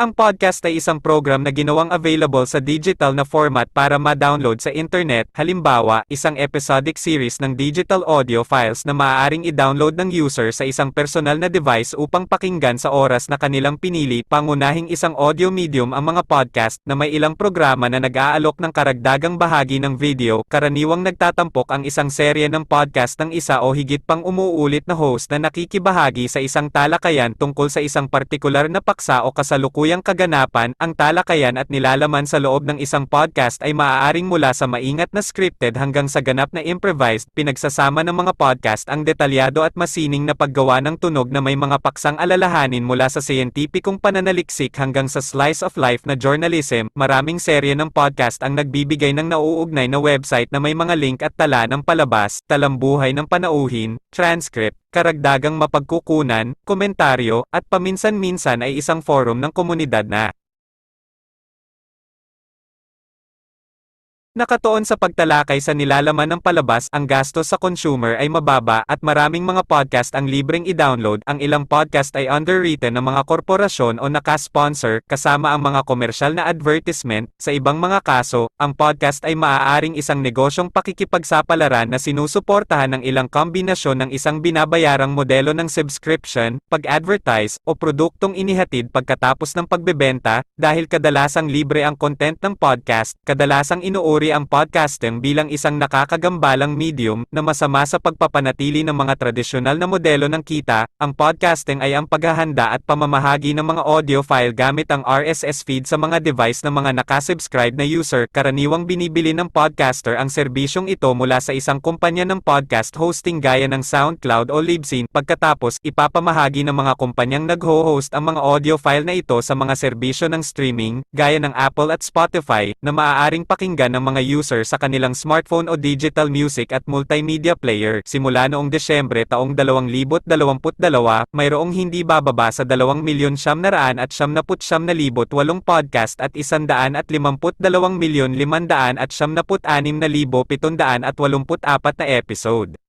Ang podcast ay isang program na ginawang available sa digital na format para ma-download sa internet, halimbawa, isang episodic series ng digital audio files na maaaring i-download ng user sa isang personal na device upang pakinggan sa oras na kanilang pinili. Pangunahing isang audio medium ang mga podcast na may ilang programa na nag-aalok ng karagdagang bahagi ng video. Karaniwang nagtatampok ang isang serye ng podcast ng isa o higit pang umuulit na host na nakikibahagi sa isang talakayan tungkol sa isang partikular na paksa o kasalukuyang kaganapan, ang talakayan at nilalaman sa loob ng isang podcast ay maaaring mula sa maingat na scripted hanggang sa ganap na improvised, pinagsasama ng mga podcast ang detalyado at masining na paggawa ng tunog na may mga paksang alalahanin mula sa siyentipikong pananaliksik hanggang sa slice of life na journalism, maraming serye ng podcast ang nagbibigay ng nauugnay na website na may mga link at tala ng palabas, talambuhay ng panauhin, transcript, karagdagang mapagkukunan, komentaryo, at paminsan-minsan ay isang forum ng komunidad na Nakatuon sa pagtalakay sa nilalaman ng palabas, ang gastos sa consumer ay mababa at maraming mga podcast ang libreng i-download. Ang ilang podcast ay underwritten ng mga korporasyon o naka-sponsor kasama ang mga komersyal na advertisement. Sa ibang mga kaso, ang podcast ay maaaring isang negosyong pakikipagsapalaran na sinusuportahan ng ilang kombinasyon ng isang binabayarang modelo ng subscription, pag-advertise, o produktong inihatid pagkatapos ng pagbebenta. Dahil kadalasang libre ang content ng podcast, kadalasang inuuri ang podcasting bilang isang nakakagambalang medium na masama sa pagpapanatili ng mga tradisyonal na modelo ng kita. Ang podcasting ay ang paghahanda at pamamahagi ng mga audio file gamit ang RSS feed sa mga device ng mga nakasubscribe na user. Karaniwang binibili ng podcaster ang serbisyong ito mula sa isang kumpanya ng podcast hosting gaya ng SoundCloud o Libsyn. Pagkatapos, ipapamahagi ng mga kumpanyang nagho-host ang mga audio file na ito sa mga serbisyo ng streaming, gaya ng Apple at Spotify, na maaaring pakinggan ng mga user sa kanilang smartphone o digital music at multimedia player. Simula noong Desyembre taong 2022, mayroong hindi bababa sa 2 milyon at siyam naput siyam na libot walong podcast at isandaan at limamput dalawang milyon limandaan at siyam naput anim na libo pitundaan at walumput apat na episode.